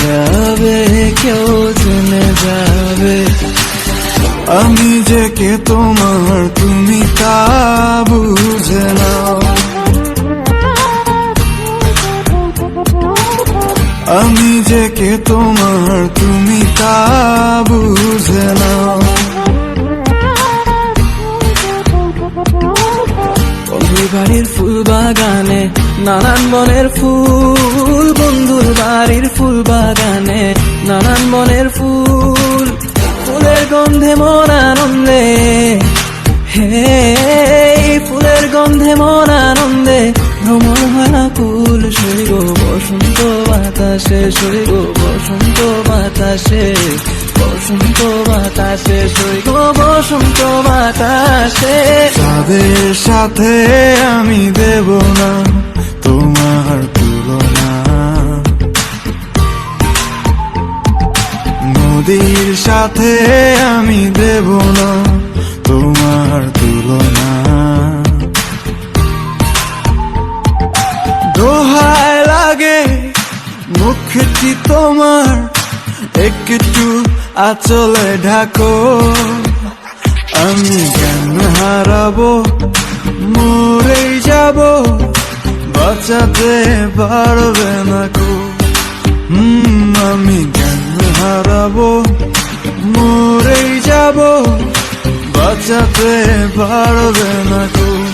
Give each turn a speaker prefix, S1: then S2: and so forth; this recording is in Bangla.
S1: যাবে কেউ জেনে যাবে
S2: আমি যে কে তোমার তুমি তা বুঝে নাও আমি যে কে তোমার তুমি তা বুঝে নাও
S1: বাড়ির ফুল বাগানে, নানান মনের ফুল, বন্ধুর বাড়ির ফুল বাগানে, নানান মনের ফুল, ফুলের গন্ধে মন আনন্দে। হে, ফুলের গন্ধে মন আনন্দে, ভ্রমণ হয় কুল সৈগ বসন্ত বাতাসে সৈগ বসন্ত বাতাসে। বসন্ত বাতাসে সৈগ বসন্ত বাতাসে।
S2: তাদের সাথে আমি দেব না, তোমার তুলনা। নদীর সাথে আমি দেব না, তোমার তুলনা। দোহায় লাগে মুখটি তোমার একটু আচলে ঢাকো। আমি জ্ঞান হারাবো, মরেই যাব। বাঁচাতে পারবে না কো আমি জ্ঞান হারাবো, মরেই যাব। বাঁচাতে পারবে না কো